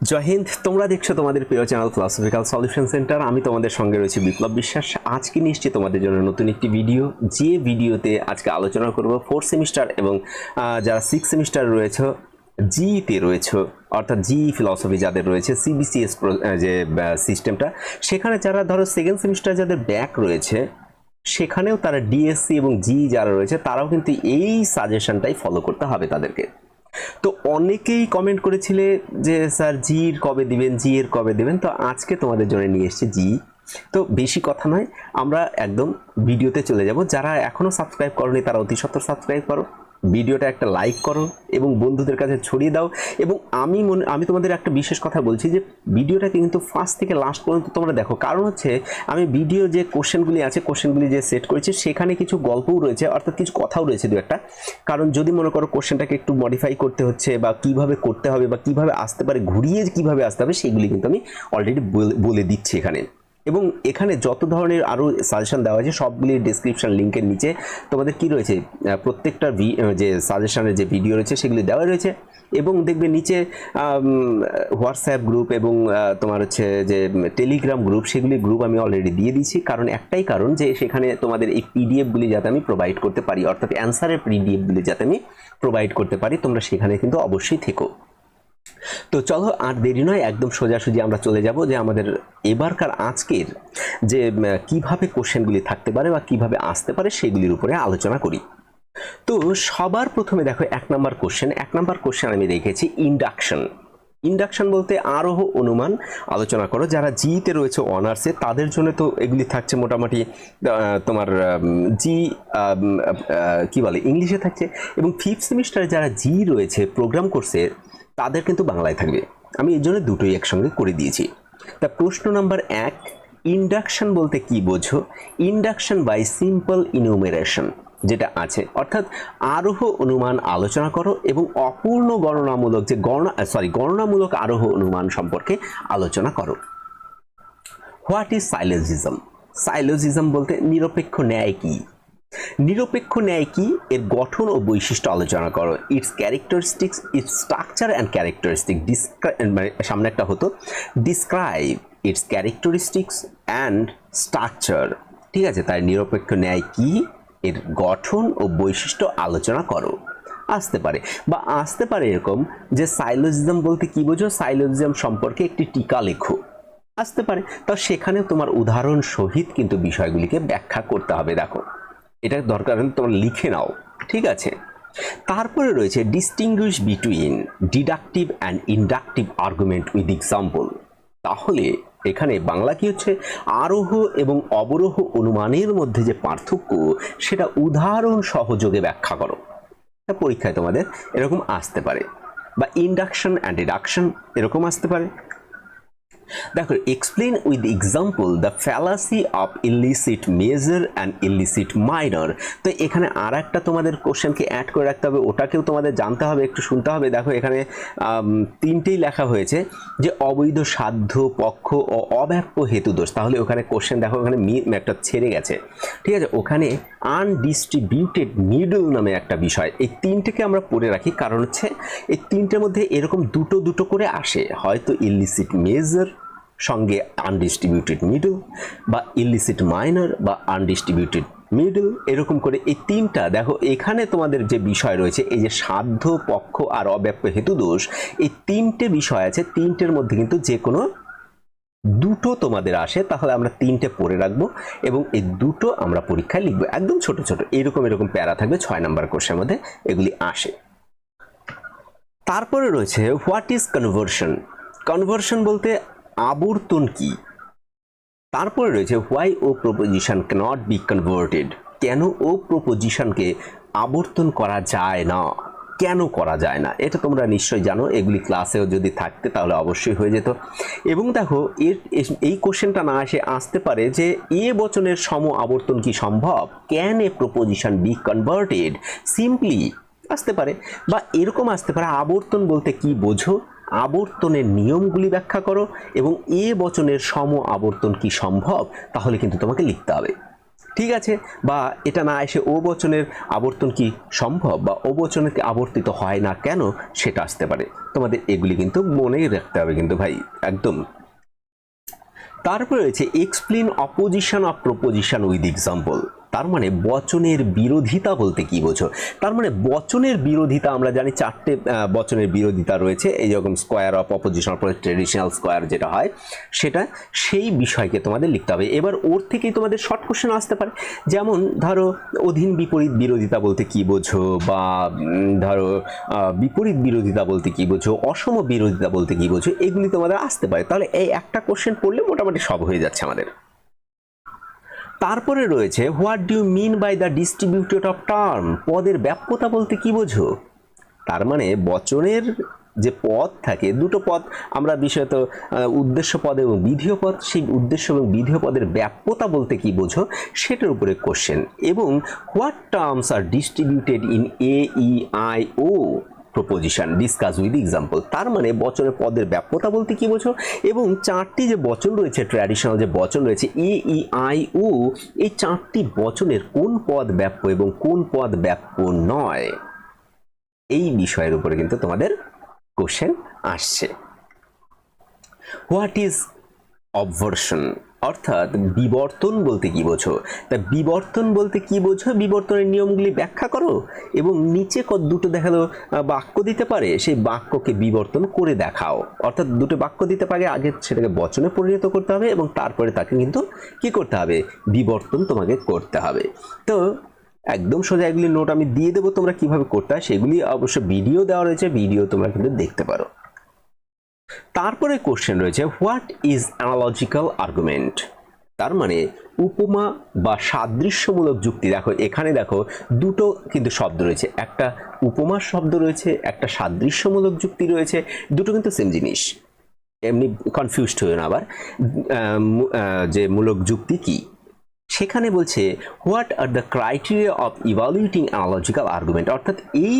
জয় হিন্দ, তোমরা দেখছ তোমাদের প্রিয় চ্যানেল ফিলোসফিক্যাল সলিউশন সেন্টার আমি তোমাদের সঙ্গে রয়েছি বিপ্লব বিশ্বাস। আজকে নিশ্চয়ই তোমাদের জন্য নতুন একটি ভিডিও যে ভিডিওতে আজকে আলোচনা করব ফোর্থ সেমিস্টার এবং যারা সিক্স সেমিস্টার রয়েছে জিতে রয়েছে, অর্থাৎ জি ফিলসফি যাদের রয়েছে সিবিসিএস যে সিস্টেমটা সেখানে যারা ধরো সেকেন্ড সেমিস্টার যাদের ব্যাক রয়েছে, সেখানেও তারা ডিএসসি এবং জি যারা রয়েছে, তারাও কিন্তু এই সাজেশনটাই ফলো করতে হবে তাদেরকে। তো অনেকেই কমেন্ট করেছিলে যে, স্যার, জির কবে দিবেন জি এর কবে দিবেন? তো আজকে তোমাদের জন্য নিয়ে এসেছি জি। তো বেশি কথা নয়, আমরা একদম ভিডিওতে চলে যাব। যারা এখনও সাবস্ক্রাইব করনি, তারা অতি সত্তর সাবস্ক্রাইব করো। ভিডিওটা একটা লাইক করো এবং বন্ধুদের কাছে ছড়িয়ে দাও এবং আমি মনে, আমি তোমাদের একটা বিশেষ কথা বলছি যে ভিডিওটাকে কিন্তু ফার্স্ট থেকে লাস্ট পর্যন্ত তোমরা দেখো। কারণ হচ্ছে আমি ভিডিও যে কোশ্চেনগুলি আছে কোশ্চেনগুলি যে সেট করেছি, সেখানে কিছু গল্পও রয়েছে, অর্থাৎ কিছু কথাও রয়েছে দু একটা। কারণ যদি মনে করো কোশ্চেনটাকে একটু মডিফাই করতে হচ্ছে বা কীভাবে করতে হবে বা কীভাবে আসতে পারে, ঘুরিয়ে কীভাবে আসতে হবে, সেগুলি কিন্তু আমি অলরেডি বলে দিচ্ছি এখানে। এবং এখানে যত ধরনের আরও সাজেশন দেওয়া আছে সবগুলির ডিসক্রিপশন লিঙ্কের নিচে। তোমাদের কি রয়েছে? প্রত্যেকটা যে সাজেশনের যে ভিডিও রয়েছে, সেগুলি দেওয়া রয়েছে। এবং দেখবে নিচে হোয়াটসঅ্যাপ গ্রুপ এবং তোমার হচ্ছে যে টেলিগ্রাম গ্রুপ সেগুলি গ্রুপ আমি অলরেডি দিয়ে দিয়েছি। কারণ একটাই কারণ যে সেখানে তোমাদের এই পিডিএফগুলি যাতে আমি প্রোভাইড করতে পারি, অর্থাৎ অ্যান্সারের পিডিএফগুলি যাতে আমি প্রোভাইড করতে পারি, তোমরা সেখানে কিন্তু অবশ্যই থেকো। তো চলো আর দেরি নয়, একদম সোজাসুজি আমরা চলে যাব যে আমাদের এবারকার আজকের যে কীভাবে কোশ্চেনগুলি থাকতে পারে বা কীভাবে আসতে পারে সেগুলির উপরে আলোচনা করি। তো সবার প্রথমে দেখো এক নম্বর কোশ্চেন, এক নম্বর কোশ্চেন আমি রেখেছি ইন্ডাকশন। ইন্ডাকশন বলতে আরোহ অনুমান, আলোচনা করো, যারা জিতে রয়েছে অনার্সে, তাদের জন্য তো এগুলি থাকছে মোটামুটি তোমার জি কি বলে, ইংলিশে থাকছে। এবং ফিফথ সেমিস্টারে যারা জি রয়েছে, প্রোগ্রাম কোর্সে তাদের কিন্তু বাংলায় থাকবে। আমি এই জন্য দুটোই একসঙ্গে করে দিয়েছি। তা প্রশ্ন নাম্বার এক, ইন্ডাকশন বলতে কি বোঝো? ইন্ডাকশন বাই সিম্পল ইনুমেরেশন, যেটা আছে। অর্থাৎ আরোহ অনুমান আলোচনা করো এবং অপূর্ণ গণনামূলক যে গণনা সরি গণনামূলক আরোহ অনুমান সম্পর্কে আলোচনা করো। What is সাইলোজিজম? সাইলোজিজম বলতে নিরপেক্ষ ন্যায় কি? নিরপেক্ষ ন্যায় কি? এর গঠন ও বৈশিষ্ট্য আলোচনা করো। Its characteristics its structure and characteristic মানে সামনে একটা হতো। Describe its characteristics and structure ঠিক আছে, তাই নিরপেক্ষ ন্যায় কি? এর গঠন ও বৈশিষ্ট্য আলোচনা করো। আসতে পারে। বা আসতে পারে এরকম যে সাইলোজিজম বলতে কি বোঝো? সাইলোজিজম সম্পর্কে একটি টিকা লেখো। আসতে পারে। তা সেখানে তোমার উদাহরণ সহিত কিন্তু বিষয়গুলিকে ব্যাখ্যা করতে হবে। দেখো এটা দরকার হলে তোমরা লিখে নাও, ঠিক আছে? তারপরে রয়েছে distinguish between deductive and inductive argument with example তাহলে এখানে বাংলা কি হচ্ছে? আরোহ এবং অবরোহ অনুমানের মধ্যে যে পার্থক্য, সেটা উদাহরণ সহযোগে ব্যাখ্যা করো। পরীক্ষায় তোমাদের এরকম আসতে পারে। বা ইন্ডাকশন অ্যান্ড ডিডাকশন এরকম আসতে পারে। দেখো explain with example the fallacy of illicit major and illicit minor তো এখানে আর একটা তোমাদের কোশ্চেনকে অ্যাড করে রাখতে হবে, ওটাকেও তোমাদের জানতে হবে, একটু শুনতে হবে। দেখো, এখানে তিনটেই লেখা হয়েছে যে অবৈধ, সাধ্য, পক্ষ ও অব্যাপ্য হেতুদোষ তাহলে ওখানে কোশ্চেন দেখো, ওখানে একটা ছেড়ে গেছে। ঠিক আছে, ওখানে আনডিস্ট্রিবিউটেড মিডল নামে একটা বিষয়। এই তিনটেকে আমরা পড়ে রাখি, কারণ হচ্ছে এই তিনটের মধ্যে এরকম দুটো দুটো করে আসে। হয়তো ইলিসিট মেজর সঙ্গে আনডিস্ট্রিবিউটেড মিডল বা ইলিসিট মাইনর বা আনডিস্ট্রিবিউটেড মিডল এরকম করে এই তিনটা, দেখো এখানে তোমাদের যে বিষয় রয়েছে, এই যে সাধ্য, পক্ষ আর অব্যাপ্য হেতু দোষ, এই তিনটে বিষয় আছে, তিনটের মধ্যে কিন্তু যে কোনো দুটো তোমাদের আসে, তাহলে আমরা তিনটে পড়ে রাখব এবং এই দুটো আমরা পরীক্ষায় লিখব, একদম ছোট ছোট, এরকম এরকম প্যারা থাকবে ছয় নম্বর কোর্সের মধ্যে এগুলি আসে। তারপরে রয়েছে হোয়াট ইজ কনভার্সন কনভার্সন বলতে আবর্তন কি? তারপরে রয়েছে why O proposition cannot be converted কেন ও প্রপোজিশনকে আবর্তন করা যায় না? কেন করা যায় না? এটা তোমরা নিশ্চয়ই জানো, এগুলি ক্লাসেও যদি থাকতে তাহলে অবশ্যই হয়ে যেত। এবং দেখো, এর এই কোশ্চেনটা না এসে আসতে পারে যে, এ বচনের সম আবর্তন কি সম্ভব? Can A proposition be converted simply আসতে পারে, বা এরকম আসতে পারে, আবর্তন বলতে কি বোঝো? আবর্তনের নিয়মগুলি ব্যাখ্যা করো এবং এ বচনের সম আবর্তন কি সম্ভব, তাহলে কিন্তু তোমাকে লিখতে হবে। ঠিক আছে? বা এটা না এসে ও বচনের আবর্তন কি সম্ভব বা ও বচনের কি আবর্তিত হয় না কেন, সেটা আসতে পারে। তোমাদের এগুলি কিন্তু মনেই রাখতে হবে কিন্তু ভাই, একদম। তারপরে রয়েছে explain opposition of proposition with example তার মানে বচনের বিরোধিতা বলতে কি বোঝো? তার মানে বচনের বিরোধিতা, আমরা জানি চারটে বচনের বিরোধিতা রয়েছে। এই রকম square of opposition traditional square যেটা হয়, সেটা সেই বিষয়কে তোমাদের লিখতে হবে। এবার ওর থেকেই তোমাদের শর্ট কোশ্চেন আসতে পারে। যেমন ধরো, অধীন বিপরীত বিরোধিতা বলতে কি বোঝো? বা ধরো বিপরীত বিরোধিতা বলতে কি বোঝো? অসম বিরোধিতা বলতে কি বোঝো? এগুলি তোমাদের আসতে পারে। তাহলে এই একটা কোশ্চেন পড়লে মোটামুটি সব হয়ে যাচ্ছে আমাদের। তারপরে রয়েছে, what do mean by the distributed of term? পদের ব্যাপ্যতা বলতে কি বোঝো? তার মানে বচনের যে পদ থাকে, দুটো পদ, আমরা বিশেষত উদ্দেশ্য পদ এবং বিধেয় পদ, সেই উদ্দেশ্য এবং বিধেয় পদের ব্যাপ্যতা বলতে কি বোঝো সেটার উপরে কোশ্চেন এবং what terms are distributed in A, E, I, O? Proposition discuss with example তার মানে বচনের পদের ব্যাপ্যতা বলতে কি বোঝো? এবং চারটি যে বচন রয়েছে ট্র্যাডিশনাল যে বচন রয়েছে এ ই আই ও এই চারটি বচনের কোন পদ ব্যাপ্য এবং কোন পদ ব্যাপ্য নয়? এই বিষয়ের উপরে কিন্তু তোমাদের কোশ্চেন আসছে। হোয়াট ইজ অবভার্সন অর্থাৎ বিবর্তন বলতে কি বোঝো? তা বিবর্তন বলতে কি বোঝো? বিবর্তনের নিয়মগুলি ব্যাখ্যা করো এবং নিচে কত দুটো দেখাল বাক্য দিতে পারে, সেই বাক্যকে বিবর্তন করে দেখাও। অর্থাৎ দুটো বাক্য দিতে পারে, আগে সেটাকে বচনে পরিণত করতে হবে এবং তারপরে তাকে কিন্তু কি করতে হবে? বিবর্তন তোমাকে করতে হবে। তো একদম সোজা এগুলি নোট আমি দিয়ে দেবো তোমরা কীভাবে করতে হয়, সেগুলি অবশ্য ভিডিও দেওয়া রয়েছে ভিডিও তোমরা কিন্তু দেখতে পারো। তারপরে কোশ্চেন রয়েছে হোয়াট ইজ অ্যানালজিক্যাল আর্গুমেন্ট তার মানে উপমা বা সাদৃশ্যমূলক যুক্তি, দেখো এখানে দেখো দুটো কিন্তু শব্দ রয়েছে, একটা উপমার শব্দ রয়েছে, একটা সাদৃশ্যমূলক যুক্তি রয়েছে, দুটো কিন্তু সেম জিনিস। এমনি কনফিউজড হয়ে না আবার। যে মূলক যুক্তি কি? সেখানে বলছে what are the criteria of evaluating analogical argument অর্থাৎ এই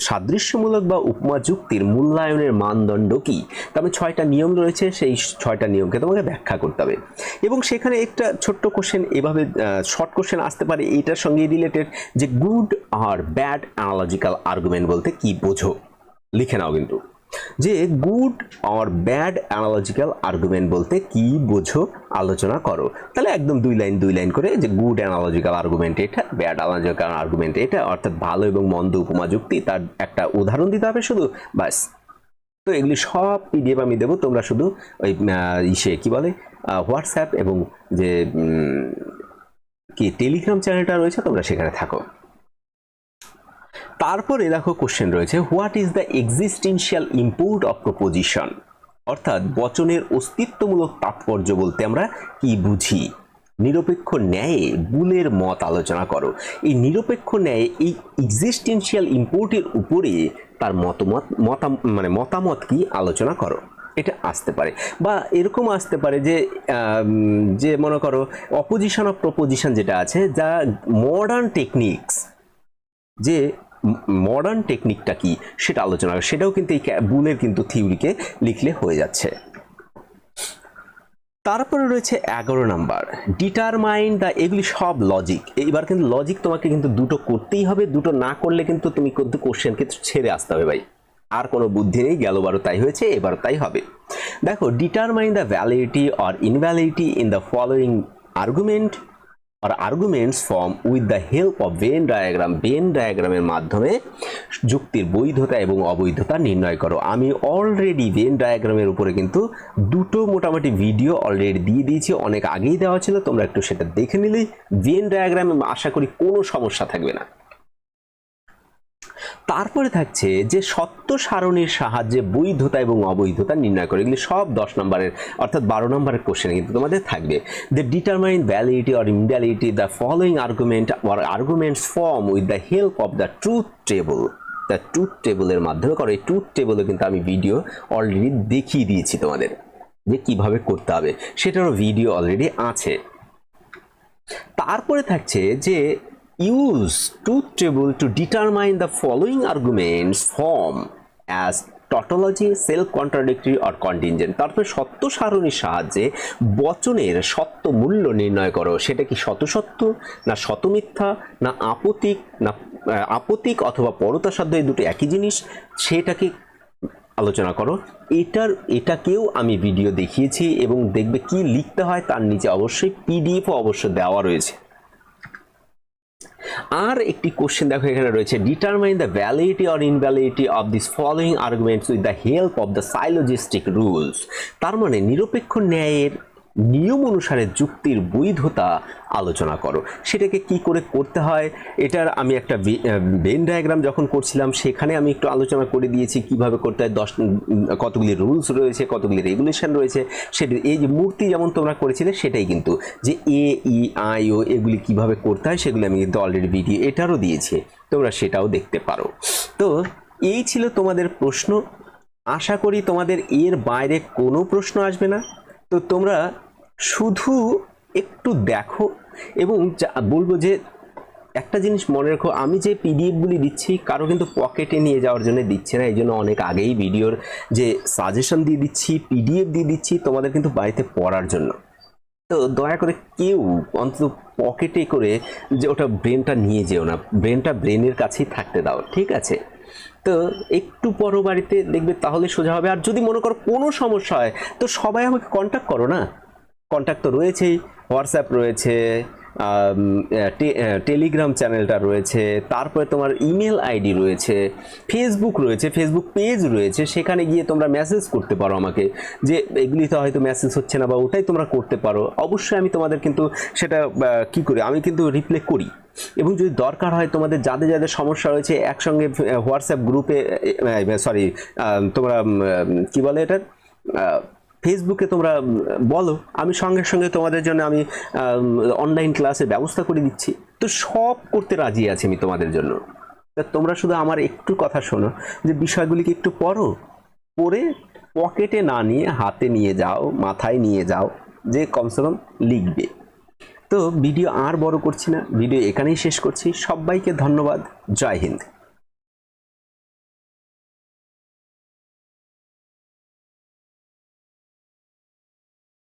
সাদৃশ্যমূলক বা উপমা যুক্তির মূল্যায়নের মানদণ্ড কি? তবে ছয়টা নিয়ম রয়েছে, সেই ছয়টা নিয়মকে তোমাকে ব্যাখ্যা করতে হবে। এবং সেখানে একটা ছোট্ট কোশ্চেন এভাবে শর্ট কোশ্চেন আসতে পারে, এটার সঙ্গে রিলেটেড যে গুড আর ব্যাড অ্যানালজিক্যাল আর্গুমেন্ট বলতে কি বোঝো? লিখে নাও কিন্তু। যে গুড আর ব্যাড অ্যানালজিক্যাল আর্গুমেন্ট বলতে কি বোঝো আলোচনা করো। তাহলে একদম দুই লাইন দুই লাইন করে যে গুড অ্যানালজিক্যাল আর্গুমেন্ট এটা ব্যাড অ্যানালজিক্যাল আর্গুমেন্ট এটা, অর্থাৎ ভালো এবং মন্দ উপমা যুক্তি, তার একটা উদাহরণ দিতে হবে শুধু বাস তো এগুলি সব পিডিএফ আমি দেবো, তোমরা শুধু ওই ইসে কি বলে হোয়াটসঅ্যাপ এবং যে কি টেলিগ্রাম চ্যানেলটা রয়েছে, তোমরা সেখানে থাকো। তারপরে দেখো কোশ্চেন রয়েছে what is the existential import of proposition অর্থাৎ বচনের অস্তিত্বমূলক তাৎপর্য বলতে আমরা কি বুঝি? নিরপেক্ষ ন্যায়ে বুলের মত আলোচনা করো। এই নিরপেক্ষ ন্যায়ে এই এক্সিস্টেন্সিয়াল ইম্পোর্টের উপরে তার মতামত, মতাম মানে মতামত কি আলোচনা করো। এটা আসতে পারে। বা এরকম আসতে পারে যে যে মনে করো অপোজিশন অফ প্রপোজিশন যেটা আছে, যা মডার্ন টেকনিক্স যে মডার্ন টেকনিকটা কি সেটা আলোচনা সেটাও কিন্তু এই বুলের কিন্তু থিওরিকে লিখলে হয়ে যাচ্ছে। তারপরে রয়েছে এগারো নাম্বার। ডিটারমাইন দ্য এগুলি সব লজিক এইবার কিন্তু লজিক তোমাকে কিন্তু দুটো করতেই হবে, দুটো না করলে কিন্তু তুমি কিন্তু কোশ্চেনকে ছেড়ে আসতে হবে ভাই। আর কোনো বুদ্ধি নেই, গেল বারো তাই হয়েছে, এবারও তাই হবে। দেখো determine the validity or invalidity in the following argument R arguments form with the help of Venn diagram Venn ডায়াগ্রামের মাধ্যমে যুক্তির বৈধতা এবং অবৈধতা নির্ণয় করো। আমি অলরেডি ভেন ডায়াগ্রামের উপরে কিন্তু দুটো মোটামুটি ভিডিও অলরেডি দিয়ে দিয়েছি। অনেক আগেই দেওয়া ছিল, তোমরা একটু সেটা দেখে নিলেই ভেন ডায়াগ্রামে আশা করি কোনো সমস্যা থাকবে না। তারপরে থাকছে যে সত্য সারণীর সাহায্যে বৈধতা এবং অবৈধতা নির্ণয় করে। এগুলি সব দশ নম্বরের, অর্থাৎ বারো নম্বরের কোশ্চেনে কিন্তু তোমাদের থাকবে। The determine validity or invalidity the following argument or arguments form with the help of the truth table the truth টেবলের মাধ্যমে করো এই ট্রুথ টেবলে কিন্তু আমি ভিডিও অলরেডি দেখিয়ে দিয়েছি তোমাদের যে কীভাবে করতে হবে। সেটারও ভিডিও অলরেডি আছে। তারপরে থাকছে যে use truth table to determine the following arguments form as tautology self contradictory or contingent তারপরে সত্য সারণীর সাহায্যে বচনের সত্য মূল্য নির্ণয় করো। সেটা কি সত্য না শত মিথ্যা না আপতিক না আপতিক অথবা পরতাসাধ্য এই দুটো একই জিনিস? সেটাকে আলোচনা করো। এটার, এটাকেও আমি ভিডিও দেখিয়েছি এবং দেখবে কি লিখতে হয় তার নিচে অবশ্যই পিডিএফও অবশ্য দেওয়া রয়েছে। আর একটি কোশ্চেন দেখো, এখানে রয়েছে determine the validity or invalidity of this following arguments with the help of the syllogistic rules তার মানে নিরপেক্ষ ন্যায়ের নিয়ম অনুসারে যুক্তির বৈধতা আলোচনা করো। সেটাকে কি করে করতে হয়? এটার আমি একটা বেন ডায়াগ্রাম যখন করছিলাম, সেখানে আমি একটু আলোচনা করে দিয়েছি কীভাবে করতে হয়। দশ কতগুলি রুলস রয়েছে, কতগুলি রেগুলেশন রয়েছে। সেটা, এই যে মূর্তি যেমন তোমরা করেছিলে, সেটাই কিন্তু। যে এ ই আই ও এগুলি কীভাবে করতে হয়, সেগুলি আমি কিন্তু অলরেডি ভিডিও এটারও দিয়েছি। তোমরা সেটাও দেখতে পারো। তো, এই ছিল তোমাদের প্রশ্ন। আশা করি তোমাদের এর বাইরে কোনো প্রশ্ন আসবে না। তো তোমরা শুধু একটু দেখো এবং বলব যে একটা জিনিস মনে রাখো, আমি যে পিডিএফগুলি দিচ্ছি কারও কিন্তু পকেটে নিয়ে যাওয়ার জন্য দিচ্ছে না এই জন্য অনেক আগেই ভিডিওর যে সাজেশন দিয়ে দিচ্ছি পিডিএফ দিয়ে দিচ্ছি তোমাদের কিন্তু বাড়িতে পড়ার জন্য। তো দয়া করে কেউ অন্তত পকেটে করে যে ওটা ব্রেনটা নিয়ে যেও না ব্রেনটা ব্রেনের কাছেই থাকতে দাও, ঠিক আছে? তো একটু পরও বাড়িতে দেখবে তাহলে সোজা হবে, আর যদি মনে করো কোনো সমস্যা হয়, তো সবাই আমাকে কন্ট্যাক্ট করো না? কন্ট্যাক্ট তো রয়েছেই হোয়াটসঅ্যাপ রয়েছে টেলিগ্রাম চ্যানেলটা রয়েছে, তারপরে তোমার ইমেল আইডি রয়েছে ফেসবুক রয়েছে ফেসবুক পেজ রয়েছে, সেখানে গিয়ে তোমরা মেসেজ করতে পারো আমাকে, যে এগুলিতে হয়তো মেসেজ হচ্ছে না বা ওটাই তোমরা করতে পারো। অবশ্যই আমি তোমাদের কিন্তু সেটা কি করি, আমি কিন্তু রিপ্লে করি। এবং যদি দরকার হয় তোমাদের যাদের যাদের সমস্যা রয়েছে, একসঙ্গে হোয়াটসঅ্যাপ গ্রুপে সরি তোমরা কি বলে এটা? ফেসবুকে তোমরা বলো, আমি সঙ্গে সঙ্গে তোমাদের জন্য আমি অনলাইন ক্লাসের ব্যবস্থা করে দিচ্ছি। তো সব করতে রাজি আছি আমি তোমাদের জন্য। তোমরা শুধু আমার একটু কথা শোনো, যে বিষয়গুলিকে একটু পড়ো। পড়ে পকেটে না নিয়ে, হাতে নিয়ে যাও, মাথায় নিয়ে যাও, যে কমসে কম লিখবে। তো ভিডিও আর বড় করছি না, ভিডিও এখানেই শেষ করছি। সবাইকে ধন্যবাদ। জয় হিন্দ।